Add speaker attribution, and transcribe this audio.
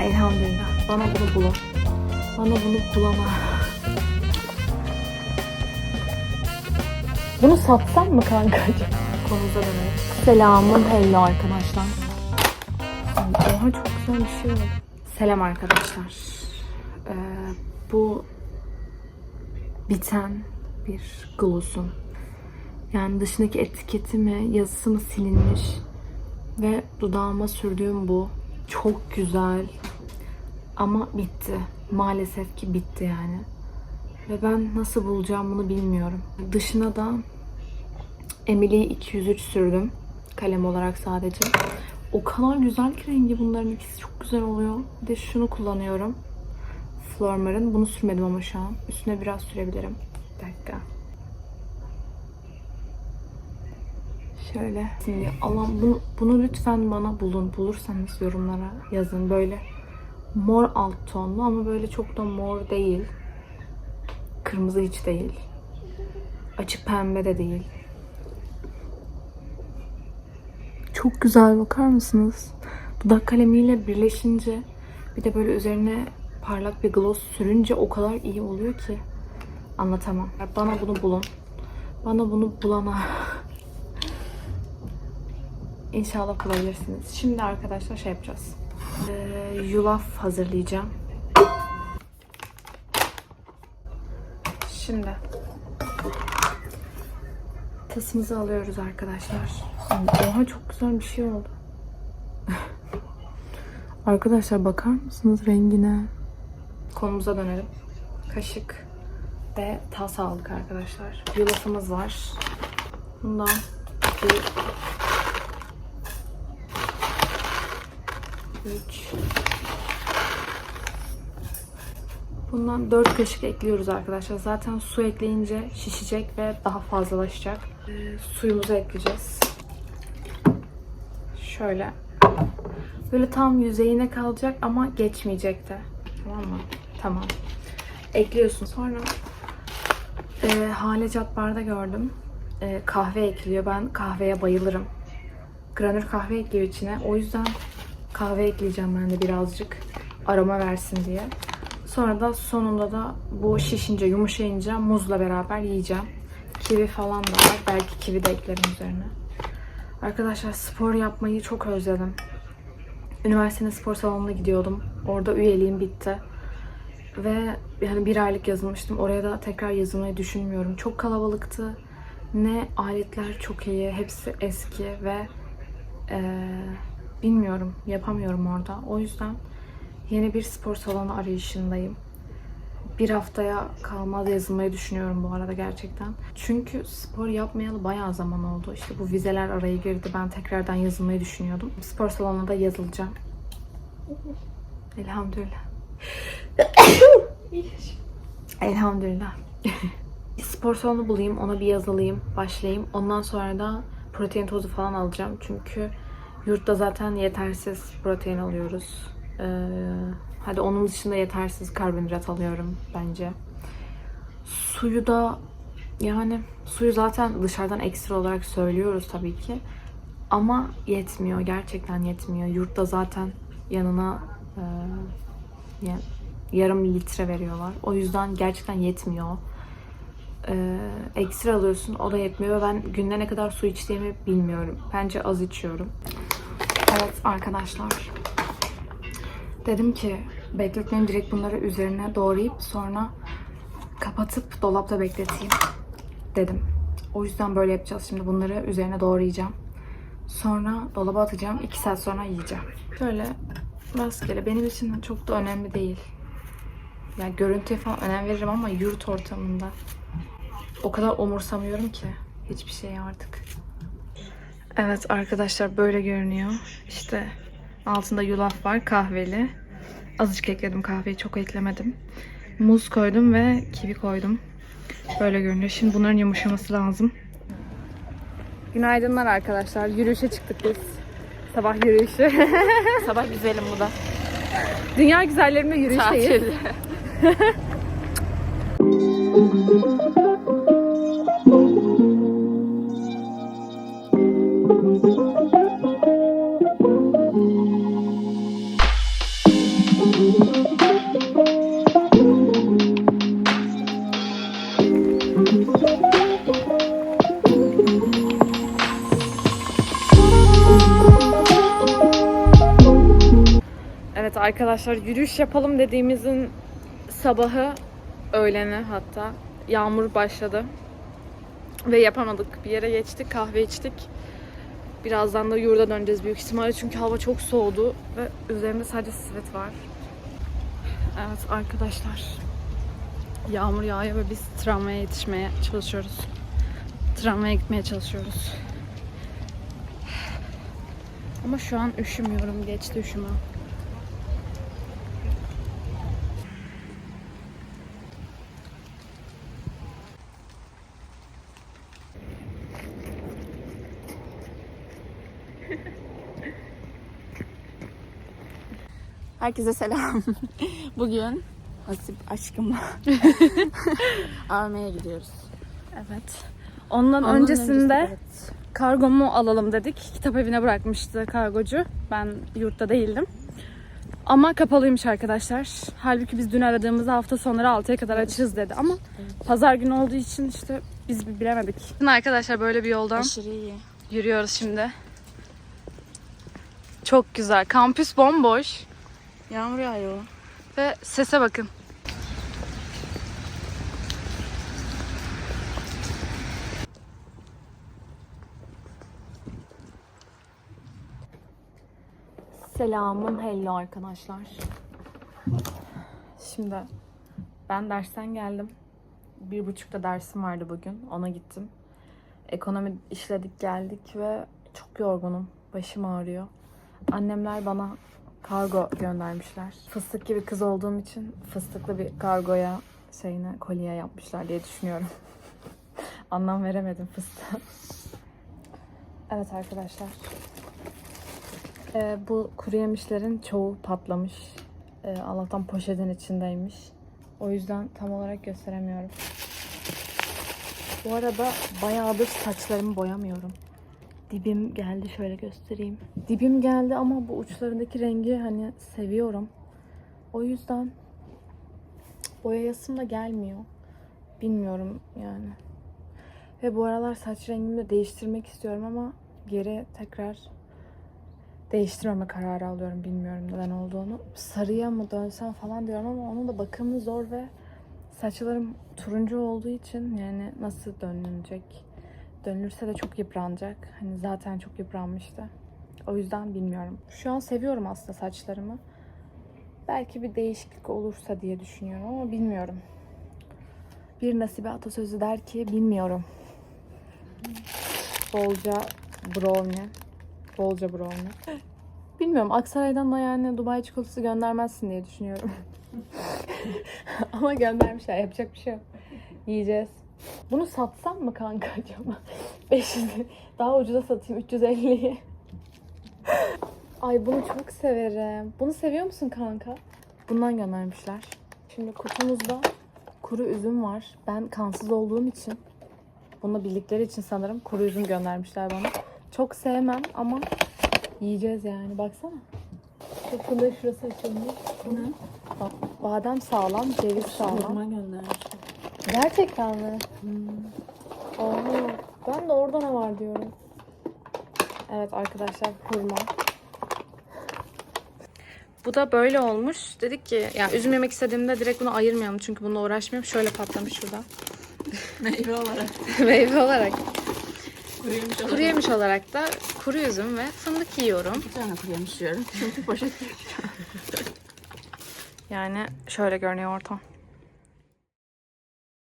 Speaker 1: Elhamdülillah. Bana bunu bulun. Bana bunu bulana. Bunu satsam mı kanka? Konumuza dönelim. Selamun hello arkadaşlar. Oha çok güzel bir şey oldu. Selam arkadaşlar. Ee, bu biten bir gloss'un. Yani dışındaki etiketi mi, yazısı mı silinmiş. Ve dudağıma sürdüğüm bu. Çok güzel. Ama bitti. Maalesef ki bitti yani. Ve ben nasıl bulacağım bunu bilmiyorum. Dışına da Emily 203 sürdüm. Kalem olarak sadece. O kadar güzel ki rengi bunların ikisi çok güzel oluyor. Bir de şunu kullanıyorum. Flormar'ın. Bunu sürmedim ama şu an. Üstüne biraz sürebilirim. Bir dakika. Şöyle. Şimdi Allah bunu, bunu lütfen bana bulun. Bulursanız yorumlara yazın. Böyle mor alt tonlu ama böyle çok da mor değil. Kırmızı hiç değil. Açık pembe de değil. Çok güzel bakar mısınız? Dudak kalemiyle birleşince bir de böyle üzerine parlak bir gloss sürünce o kadar iyi oluyor ki anlatamam. Bana bunu bulun. Bana bunu bulana İnşallah bulabilirsiniz. Şimdi arkadaşlar şey yapacağız. Ee, yulaf hazırlayacağım. Şimdi tasımızı alıyoruz arkadaşlar. Oha çok güzel bir şey oldu. arkadaşlar bakar mısınız rengine? Konumuza dönelim. Kaşık ve tas aldık arkadaşlar. Yulafımız var. Bundan bir 3 Bundan 4 kaşık ekliyoruz arkadaşlar. Zaten su ekleyince şişecek ve daha fazlalaşacak. Ee, suyumuzu ekleyeceğiz. Şöyle. Böyle tam yüzeyine kalacak ama geçmeyecek de. Tamam mı? Tamam. Ekliyorsun. Sonra e, Hale Cadbar'da gördüm. E, kahve ekliyor. Ben kahveye bayılırım. Granür kahve ekliyor içine. O yüzden kahve ekleyeceğim ben de birazcık. Aroma versin diye. Sonra da sonunda da bu şişince, yumuşayınca muzla beraber yiyeceğim. Kivi falan da var. Belki kivi de eklerim üzerine. Arkadaşlar spor yapmayı çok özledim. Üniversitenin spor salonuna gidiyordum. Orada üyeliğim bitti. Ve yani bir aylık yazılmıştım. Oraya da tekrar yazılmayı düşünmüyorum. Çok kalabalıktı. Ne aletler çok iyi. Hepsi eski ve eee bilmiyorum. Yapamıyorum orada. O yüzden yeni bir spor salonu arayışındayım. Bir haftaya kalmaz yazılmayı düşünüyorum bu arada gerçekten. Çünkü spor yapmayalı bayağı zaman oldu. İşte bu vizeler araya girdi. Ben tekrardan yazılmayı düşünüyordum. Spor salonuna da yazılacağım. Elhamdülillah. Elhamdülillah. spor salonu bulayım, ona bir yazılayım, başlayayım. Ondan sonra da protein tozu falan alacağım. Çünkü Yurtta zaten yetersiz protein alıyoruz. Ee, hadi onun dışında yetersiz karbonhidrat alıyorum bence. Suyu da yani suyu zaten dışarıdan ekstra olarak söylüyoruz tabii ki. Ama yetmiyor. Gerçekten yetmiyor. Yurtta zaten yanına e, yani yarım litre veriyorlar. O yüzden gerçekten yetmiyor. Ee, ekstra alıyorsun. O da yetmiyor ve ben günde ne kadar su içtiğimi bilmiyorum. Bence az içiyorum. Evet arkadaşlar. Dedim ki bekletmeyeyim direkt bunları üzerine doğrayıp sonra kapatıp dolapta bekleteyim dedim. O yüzden böyle yapacağız. Şimdi bunları üzerine doğrayacağım. Sonra dolaba atacağım. 2 saat sonra yiyeceğim. Şöyle rastgele. Benim için çok da önemli değil. Yani görüntüye falan önem veririm ama yurt ortamında o kadar umursamıyorum ki. Hiçbir şey artık. Evet arkadaşlar böyle görünüyor. İşte altında yulaf var kahveli. Azıcık ekledim kahveyi çok eklemedim. Muz koydum ve kivi koydum. Böyle görünüyor. Şimdi bunların yumuşaması lazım. Günaydınlar arkadaşlar. Yürüyüşe çıktık biz. Sabah yürüyüşü.
Speaker 2: Sabah güzelim bu da.
Speaker 1: Dünya güzellerinde yürüyüşteyiz.
Speaker 2: Tatil.
Speaker 1: Evet arkadaşlar yürüyüş yapalım dediğimizin sabahı öğleni hatta yağmur başladı. Ve yapamadık. Bir yere geçtik, kahve içtik. Birazdan da yurda döneceğiz büyük ihtimalle çünkü hava çok soğudu ve üzerimde sadece sivit var. Evet arkadaşlar. Yağmur yağıyor ve biz tramvaya yetişmeye çalışıyoruz. Tramvaya gitmeye çalışıyoruz. Ama şu an üşümüyorum. Geçti üşüme.
Speaker 2: Herkese selam. Bugün Nasip aşkımla AVM'ye gidiyoruz.
Speaker 1: Evet. Ondan
Speaker 2: Ondan
Speaker 1: öncesinde
Speaker 2: öncesi, evet.
Speaker 1: kargomu alalım dedik. Kitap evine bırakmıştı kargocu. Ben yurtta değildim. Ama kapalıymış arkadaşlar. Halbuki biz dün aradığımızda hafta sonları 6'ya kadar açığız dedi. Ama pazar günü olduğu için işte biz bilemedik. Şimdi arkadaşlar böyle bir yoldan
Speaker 2: Aşırı iyi.
Speaker 1: yürüyoruz şimdi. Çok güzel. Kampüs bomboş.
Speaker 2: Yağmur yağıyor.
Speaker 1: Ve sese bakın. Selamun hello arkadaşlar. Şimdi ben dersten geldim. Bir buçukta dersim vardı bugün. Ona gittim. Ekonomi işledik geldik ve çok yorgunum. Başım ağrıyor. Annemler bana kargo göndermişler. Fıstık gibi kız olduğum için fıstıklı bir kargoya şeyine kolye yapmışlar diye düşünüyorum. Anlam veremedim fıstığa. Evet arkadaşlar. Ee, bu kuru yemişlerin çoğu patlamış. Ee, Allah'tan poşetin içindeymiş. O yüzden tam olarak gösteremiyorum. Bu arada bayağıdır saçlarımı boyamıyorum. Dibim geldi şöyle göstereyim. Dibim geldi ama bu uçlarındaki rengi hani seviyorum. O yüzden boyayasım da gelmiyor. Bilmiyorum yani. Ve bu aralar saç rengimi de değiştirmek istiyorum ama geri tekrar değiştirmeme kararı alıyorum. Bilmiyorum neden olduğunu. Sarıya mı dönsem falan diyorum ama onun da bakımı zor ve saçlarım turuncu olduğu için yani nasıl dönülecek? Dönülürse de çok yıpranacak. Hani zaten çok yıpranmıştı. O yüzden bilmiyorum. Şu an seviyorum aslında saçlarımı. Belki bir değişiklik olursa diye düşünüyorum ama bilmiyorum. Bir nasibe atasözü der ki bilmiyorum. Bolca brownie. Bolca brownie. Bilmiyorum Aksaray'dan da yani Dubai çikolatası göndermezsin diye düşünüyorum. Ama göndermişler yapacak bir şey yok. Yiyeceğiz. Bunu satsam mı kanka acaba? 500 daha ucuza satayım 350'yi. Ay bunu çok severim. Bunu seviyor musun kanka? Bundan göndermişler. Şimdi kutumuzda kuru üzüm var. Ben kansız olduğum için bununla bildikleri için sanırım kuru üzüm göndermişler bana. Çok sevmem ama yiyeceğiz yani. Baksana. Bakın şurası açılmış. Bak, badem sağlam, ceviz sağlam.
Speaker 2: Hurma göndermiş.
Speaker 1: Gerçekten mi? Oo, ben de orada ne var diyorum. Evet arkadaşlar hurma. Bu da böyle olmuş. Dedik ki ya üzüm yemek istediğimde direkt bunu ayırmayalım çünkü bununla uğraşmayayım. Şöyle patlamış şurada.
Speaker 2: Meyve olarak.
Speaker 1: Meyve olarak.
Speaker 2: Kuruyemiş
Speaker 1: Kuru yemiş olarak da kuru üzüm ve fındık yiyorum.
Speaker 2: Bir tane kuruyemiş yiyorum. Çünkü poşet
Speaker 1: Yani şöyle görünüyor ortam.